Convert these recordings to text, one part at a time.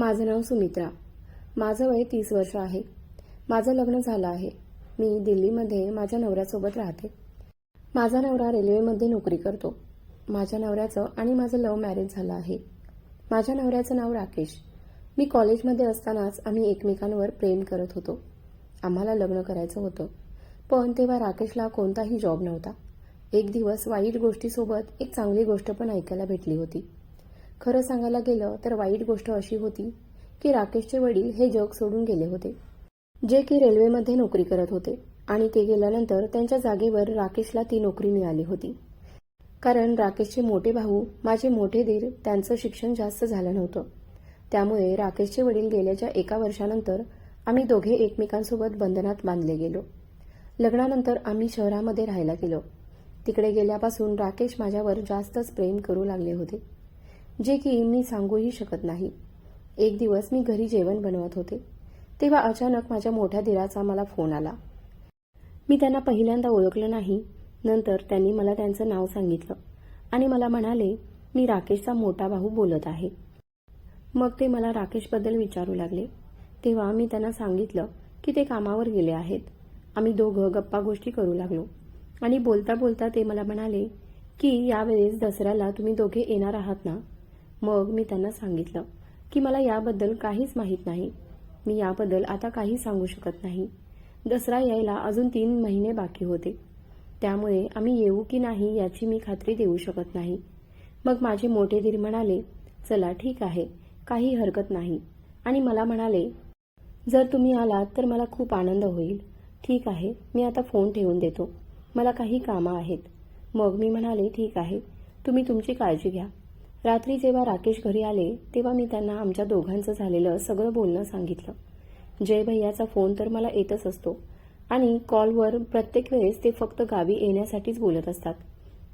माझं नाव सुमित्रा. माझं वय तीस वर्ष आहे. माझं लग्न झालं आहे. मी दिल्लीमध्ये माझ्या नवऱ्यासोबत राहते. माझा नवरा रेल्वेमध्ये नोकरी करतो. माझ्या नवऱ्याचं आणि माझं लव्ह मॅरेज झालं आहे. माझ्या नवऱ्याचं नाव राकेश. मी कॉलेजमध्ये असतानाच आम्ही एकमेकांवर प्रेम करत होतो. आम्हाला लग्न करायचं होतं. पण तेव्हा राकेशला कोणताही जॉब नव्हता. एक दिवस वाईट गोष्टीसोबत एक चांगली गोष्ट पण ऐकायला भेटली होती. खरं सांगायला गेलं तर वाईट गोष्ट अशी होती की राकेशचे वडील हे जग सोडून गेले होते. जे की रेल्वेमध्ये नोकरी करत होते आणि ते गेल्यानंतर त्यांच्या जागेवर राकेशला ती नोकरी मिळाली होती. कारण राकेशचे मोठे भाऊ माझे मोठे दीर त्यांचं शिक्षण जास्त झालं नव्हतं. त्यामुळे राकेशचे वडील गेल्याच्या एका वर्षानंतर आम्ही दोघे एकमेकांसोबत बंधनात बांधले गेलो. लग्नानंतर आम्ही शहरामध्ये राहायला गेलो. तिकडे गेल्यापासून राकेश माझ्यावर जास्तच प्रेम करू लागले होते. जे की मी सांगूही शकत नाही. एक दिवस मी घरी जेवण बनवत होते. तेव्हा अचानक माझ्या मोठ्या दिराचा मला फोन आला. मी त्यांना पहिल्यांदा ओळखलं नाही. नंतर त्यांनी मला त्यांचं नाव सांगितलं आणि मला म्हणाले मी राकेशचा मोठा भाऊ बोलत आहे. मग ते मला राकेशबद्दल विचारू लागले. तेव्हा मी त्यांना सांगितलं की ते कामावर गेले आहेत. आम्ही दोघं गप्पा गोष्टी करू लागलो आणि बोलता बोलता ते मला म्हणाले की यावेळेस दसऱ्याला तुम्ही दोघे येणार आहात ना? मग मी त्यांना सांगितलं की मला याबद्दल काहीच माहीत नाही. मी याबद्दल आता काही सांगू शकत नाही. दसरा यायला अजून तीन महिने बाकी होते. त्यामुळे आम्ही येऊ की नाही याची मी खात्री देऊ शकत नाही. मग माझे मोठे धीर म्हणाले चला ठीक आहे. काही हरकत नाही. आणि मला म्हणाले जर तुम्ही आलात तर मला खूप आनंद होईल. ठीक आहे मी आता फोन ठेवून देतो. मला काही कामं आहेत. मग मी म्हणाले ठीक आहे. तुम्ही तुमची काळजी घ्या. रात्री जेव्हा राकेश घरी आले तेव्हा मी त्यांना आमच्या दोघांचं झालेलं सगळं बोलणं सांगितलं. जय भैयाचा फोन तर मला येतच असतो. आणि कॉलवर प्रत्येक वेळेस ते फक्त गावी येण्यासाठीच बोलत असतात.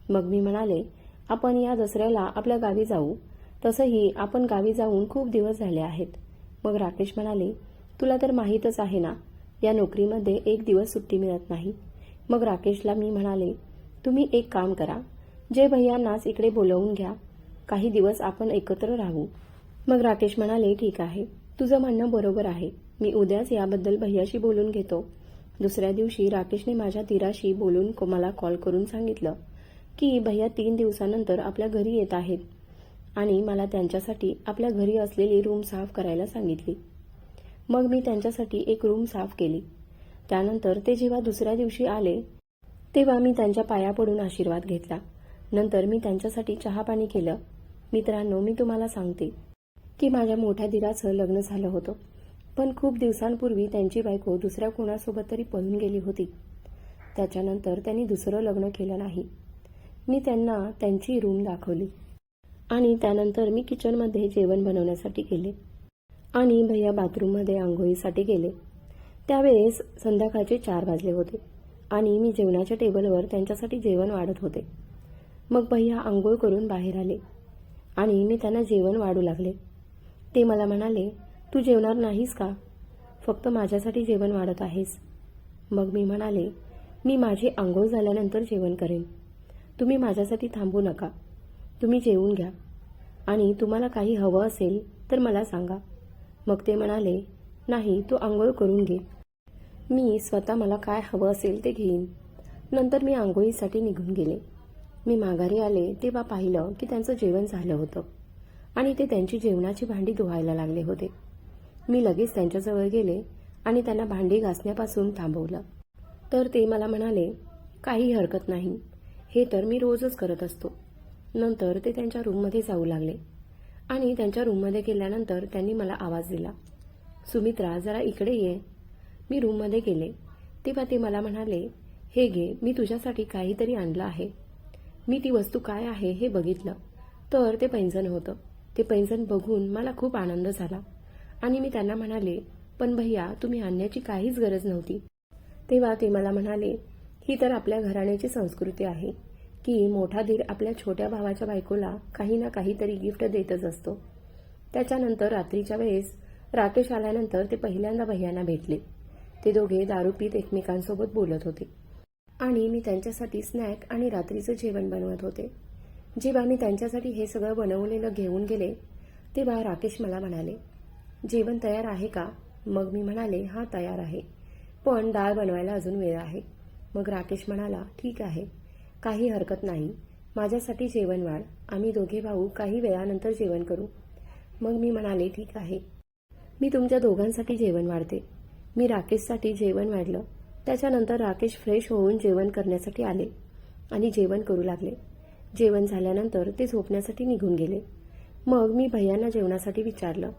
मग मी म्हणाले आपण या दसऱ्याला आपल्या गावी जाऊ. तसंही आपण गावी जाऊन खूप दिवस झाले आहेत. मग राकेश म्हणाले तुला तर माहीतच आहे ना या नोकरीमध्ये एक दिवस सुट्टी मिळत नाही. मग राकेशला मी म्हणाले तुम्ही एक काम करा. जय भैयांनाच इकडे बोलवून घ्या. काही दिवस आपण एकत्र राहू. मग राकेश म्हणाले ठीक आहे. तुझं म्हणणं बरोबर आहे. मी उद्याच याबद्दल भैयाशी बोलून घेतो. दुसऱ्या दिवशी राकेशने माझ्या तीराशी बोलून को- मला कॉल करून सांगितलं की भैया तीन दिवसानंतर आपल्या घरी येत आहेत. आणि मला त्यांच्यासाठी आपल्या घरी असलेली रूम साफ करायला सांगितली. मग मी त्यांच्यासाठी एक रूम साफ केली. त्यानंतर ते जेव्हा दुसऱ्या दिवशी आले तेव्हा मी त्यांच्या पाया पडून आशीर्वाद घेतला. नंतर मी त्यांच्यासाठी चहा पाणी केलं. मित्रांनो मी तुम्हाला सांगते की माझ्या मोठ्या दिराचं लग्न झालं होतं. पण खूप दिवसांपूर्वी त्यांची बायको दुसऱ्या कोणासोबत तरी पळून गेली होती. त्याच्यानंतर त्यांनी दुसरं लग्न केलं नाही. मी त्यांना त्यांची रूम दाखवली. आणि त्यानंतर मी किचनमध्ये जेवण बनवण्यासाठी गेले. आणि भैया बाथरूममध्ये आंघोळीसाठी गेले. त्यावेळेस संध्याकाळचे चार वाजले होते. आणि मी जेवणाच्या टेबलवर त्यांच्यासाठी जेवण वाढत होते. मग भैया आंघोळ करून बाहेर आले. आणि मी त्यांना जेवण वाढू लागले. ते मला म्हणाले तू जेवणार नाहीस का? फक्त माझ्यासाठी जेवण वाढत आहेस. मग मी म्हणाले मी माझी आंघोळ झाल्यानंतर जेवण करेन. तुम्ही माझ्यासाठी थांबू नका. तुम्ही जेवून घ्या. आणि तुम्हाला काही हवं असेल तर मला सांगा. मग ते म्हणाले नाही तू आंघोळ करून घे. मी स्वतः मला काय हवं असेल ते घेईन. नंतर मी आंघोळीसाठी निघून गेले. मी माघारी आले तेव्हा पाहिलं की त्यांचं जेवण झालं होतं. आणि ते त्यांची जेवणाची भांडी धुवायला लागले होते. मी लगेच त्यांच्याजवळ गेले आणि त्यांना भांडी घासण्यापासून थांबवलं. तर ते मला म्हणाले काही हरकत नाही. हे तर मी रोजच करत असतो. नंतर ते त्यांच्या रूममध्ये जाऊ लागले. आणि त्यांच्या रूममध्ये गेल्यानंतर त्यांनी मला आवाज दिला सुमित्रा जरा इकडे ये. मी रूममध्ये गेले तेव्हा ते मला म्हणाले हे घे मी तुझ्यासाठी काहीतरी आणलं आहे. मी ती वस्तू काय आहे हे बघितलं. तर ते पैंजण होतं. ते पैंजण बघून मला खूप आनंद झाला. आणि मी त्यांना म्हणाले पण भैया तुम्ही आणण्याची काहीच गरज नव्हती. तेव्हा ते मला म्हणाले ही तर आपल्या घराण्याची संस्कृती आहे की मोठा धीर आपल्या छोट्या भावाच्या बायकोला काही ना काहीतरी गिफ्ट देतच असतो. त्याच्यानंतर रात्रीच्या वेळेस राकेश आल्यानंतर ते पहिल्यांदा भैयांना भेटले. ते दोघे दारू पीत एकमेकांसोबत बोलत होते. आणि मी त्यांच्यासाठी स्नॅक आणि रात्रीचं जेवण बनवत होते. जेव्हा मी त्यांच्यासाठी हे सगळं बनवलेलं घेऊन गेले तेव्हा राकेश मला म्हणाले जेवण तयार आहे का? मग मी म्हणाले हा तयार आहे. पण डाळ बनवायला अजून वेळ आहे. मग राकेश म्हणाला ठीक आहे. काही हरकत नाही. माझ्यासाठी जेवण वाढ. आम्ही दोघे भाऊ काही वेळानंतर जेवण करू. मग मी म्हणाले ठीक आहे. मी तुमच्या दोघांसाठी जेवण वाढते. मी राकेशसाठी जेवण वाढलं. त्याच्यानंतर राकेश फ्रेश होऊन जेवण करण्यासाठी आले आणि जेवण करू लागले. जेवण झाल्यानंतर ते झोपण्यासाठी निघून गेले. मग मी भैयांना जेवणासाठी विचारलं.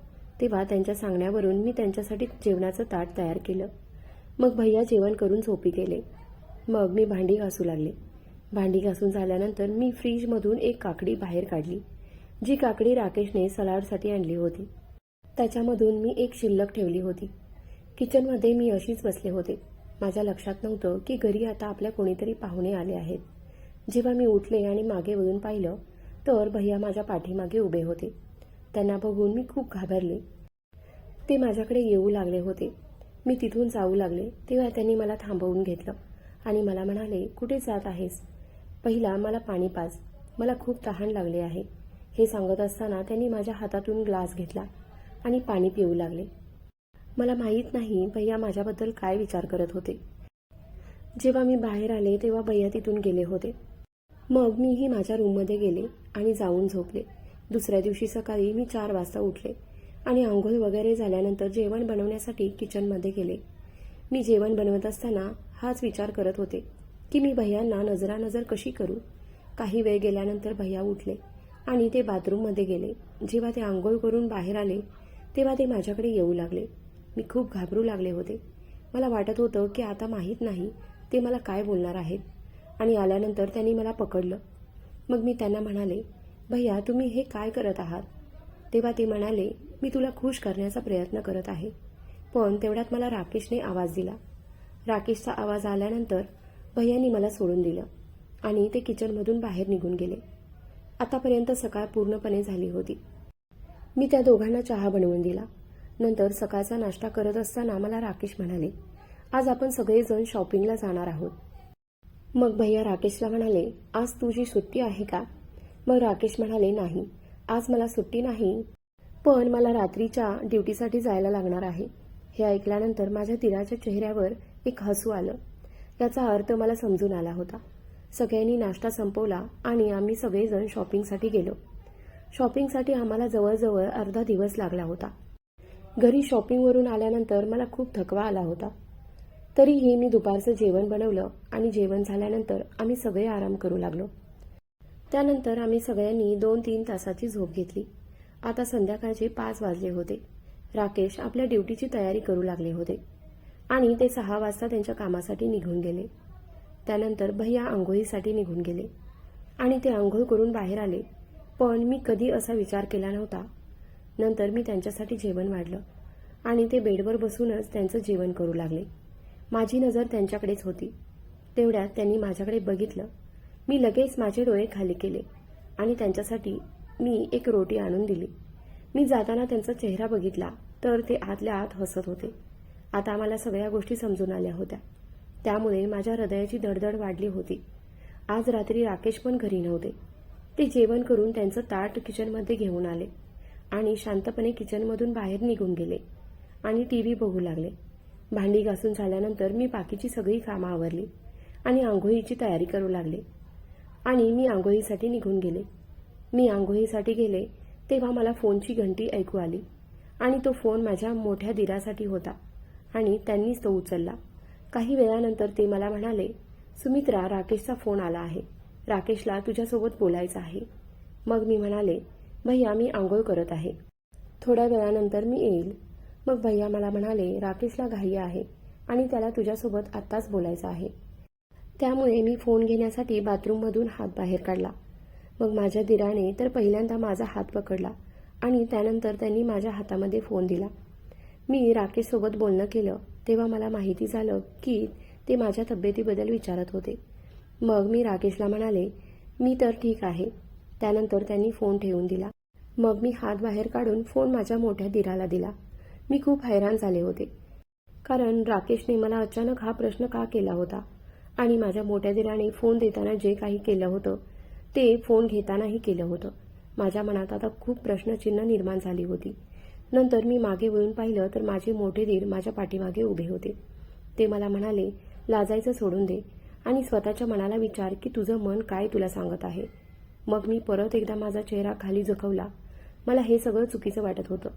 तेव्हा त्यांच्या सांगण्यावरून मी त्यांच्यासाठी जेवणाचं ताट तयार केलं. मग भैया जेवण करून झोपी गेले. मग मी भांडी घासू लागले. भांडी घासून झाल्यानंतर मी फ्रीजमधून एक काकडी बाहेर काढली जी काकडी राकेशने सलाडसाठी आणली होती. त्याच्यामधून मी एक शिल्लक ठेवली होती. किचनमध्ये मी अशीच बसले होते. माझ्या लक्षात नव्हतं की घरी आता आपल्या कोणीतरी पाहुणे आले आहेत. जेव्हा मी उठले आणि मागे वळून पाहिलं तर भैया माझ्या पाठीमागे उभे होते. त्यांना बघून मी खूप घाबरले. ते माझ्याकडे येऊ लागले होते. मी तिथून जाऊ लागले तेव्हा त्यांनी मला थांबवून घेतलं आणि मला म्हणाले कुठे जात आहेस? पहिला मला पाणी पाज. मला खूप तहान लागले आहे. हे सांगत असताना त्यांनी माझ्या हातातून ग्लास घेतला आणि पाणी पिऊ लागले. मला माहीत नाही भैया माझ्याबद्दल काय विचार करत होते. जेव्हा मी बाहेर आले तेव्हा भैया तिथून गेले होते. मग मीही माझ्या रूममध्ये गेले आणि जाऊन झोपले. दुसऱ्या दिवशी सकाळी मी चार वाजता उठले आणि आंघोळ वगैरे झाल्यानंतर जेवण बनवण्यासाठी किचनमध्ये गेले. मी जेवण बनवत असताना हाच विचार करत होते की मी भैयांना नजरानजर कशी करू? काही वेळ गेल्यानंतर भैया उठले आणि ते बाथरूममध्ये गेले. जेव्हा ते आंघोळ करून बाहेर आले तेव्हा ते माझ्याकडे येऊ लागले. मी खूप घाबरू लागले होते. मला वाटत होतं की आता माहीत नाही ते मला काय बोलणार आहेत. आणि आल्यानंतर त्यांनी मला पकडलं. मग मी त्यांना म्हणाले भैया तुम्ही हे काय करत आहात? तेव्हा ते म्हणाले मी तुला खुश करण्याचा प्रयत्न करत आहे. पण तेवढ्यात मला राकेशने आवाज दिला. राकेशचा आवाज आल्यानंतर भैयानी मला सोडून दिलं आणि ते किचनमधून बाहेर निघून गेले. आतापर्यंत सकाळ पूर्णपणे झाली होती. मी त्या दोघांना चहा बनवून दिला. नंतर सकाळचा नाश्ता करत असताना मला राकेश म्हणाले आज आपण सगळेजण शॉपिंगला जाणार आहोत. मग भैया राकेशला म्हणाले आज तुझी सुट्टी आहे का? मग राकेश म्हणाले नाही आज मला सुट्टी नाही पण मला रात्रीच्या ड्युटीसाठी जायला लागणार आहे. हे ऐकल्यानंतर माझ्या तिराच्या चेहऱ्यावर एक हसू आलं. याचा अर्थ मला समजून आला होता. सगळ्यांनी नाश्ता संपवला आणि आम्ही सगळेजण शॉपिंगसाठी गेलो. शॉपिंगसाठी आम्हाला जवळजवळ अर्धा दिवस लागला होता. घरी शॉपिंगवरून आल्यानंतर मला खूप थकवा आला होता. तरीही मी दुपारचं जेवण बनवलं आणि जेवण झाल्यानंतर आम्ही सगळे आराम करू लागलो. त्यानंतर आम्ही सगळ्यांनी दोन तीन तासाची झोप घेतली. आता संध्याकाळचे पाच वाजले होते. राकेश आपल्या ड्युटीची तयारी करू लागले होते आणि ते सहा वाजता त्यांच्या कामासाठी निघून गेले. त्यानंतर भैया आंघोळीसाठी निघून गेले आणि ते आंघोळ करून बाहेर आले. पण मी कधी असा विचार केला नव्हता नंतर मी त्यांच्यासाठी जेवण वाढलं. आणि ते बेडवर बसूनच त्यांचं जेवण करू लागले. माझी नजर त्यांच्याकडेच होती. तेवढ्यात त्यांनी माझ्याकडे बघितलं. मी लगेच माझे डोळे खाली केले आणि त्यांच्यासाठी मी एक रोटी आणून दिली. मी जाताना त्यांचा चेहरा बघितला तर ते आतल्या आत हसत होते. आता मला सगळ्या गोष्टी समजून आल्या होत्या. त्यामुळे माझ्या हृदयाची धडधड वाढली होती. आज रात्री राकेश पण घरी नव्हते. ते जेवण करून त्यांचं ताट किचनमध्ये घेऊन आले. आणि शांतपणे किचनमधून बाहेर निघून गेले. आणि टी व्ही बघू लागले. भांडी घासून झाल्यानंतर मी बाकीची सगळी कामं आवरली आणि आंघोळीची तयारी करू लागले. आणि मी आंघोळीसाठी निघून गेले. मी आंघोळीसाठी गेले तेव्हा मला फोनची घंटी ऐकू आली आणि तो फोन माझ्या मोठ्या दिरासाठी होता आणि त्यांनीच तो उचलला. काही वेळानंतर ते मला म्हणाले सुमित्रा राकेशचा फोन आला आहे. राकेशला तुझ्यासोबत बोलायचं आहे. मग मी म्हणाले भैया मी आंघोळ करत आहे. थोड्या वेळानंतर मी येईल. मग भैया मला म्हणाले राकेशला घाई आहे आणि त्याला तुझ्यासोबत आत्ताच बोलायचं आहे. त्यामुळे मी फोन घेण्यासाठी बाथरूममधून हात बाहेर काढला. मग माझ्या दिराने तर पहिल्यांदा माझा हात पकडला आणि त्यानंतर त्यांनी माझ्या हातामध्ये फोन दिला. मी राकेशसोबत बोलणं केलं तेव्हा मला माहिती झालं की ते माझ्या तब्येतीबद्दल विचारत होते. मग मी राकेशला म्हणाले मी तर ठीक आहे. त्यानंतर त्यांनी फोन ठेवून दिला. मग मी हात बाहेर काढून फोन माझ्या मोठ्या दिराला दिला. मी खूप हैराण झाले होते. कारण राकेशने मला अचानक हा प्रश्न का केला होता? आणि माझ्या मोठ्या दिराने फोन देताना जे काही केलं होतं ते फोन घेतानाही केलं होतं. माझ्या मनात आता खूप प्रश्नचिन्ह निर्माण झाली होती. नंतर मी मागे वळून पाहिलं तर माझे मोठे दीर माझ्या पाठीमागे उभे होते. ते मला म्हणाले लाजायचं सोडून दे. आणि स्वतःच्या मनाला विचार की तुझं मन काय तुला सांगत आहे? मग मी परत एकदा माझा चेहरा खाली झुकवला. मला हे सगळं चुकीचं वाटत होतं.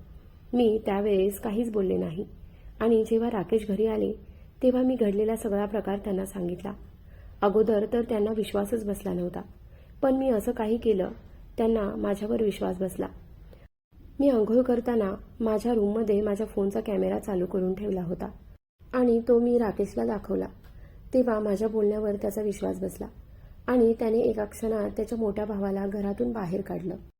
मी त्यावेळेस काहीच बोलले नाही. आणि जेव्हा राकेश घरी आले तेव्हा मी घडलेला सगळा प्रकार त्यांना सांगितला. अगोदर तर त्यांना विश्वासच बसला नव्हता. पण मी असं काही केलं त्यांना माझ्यावर विश्वास बसला. मी आंघोळ करताना माझ्या रूममध्ये माझ्या फोनचा कॅमेरा चालू करून ठेवला होता. आणि तो मी राकेशला दाखवला. तेव्हा माझ्या बोलण्यावर त्याचा विश्वास बसला. आणि त्याने एका क्षणात त्याच्या मोठ्या भावाला घरातून बाहेर काढलं.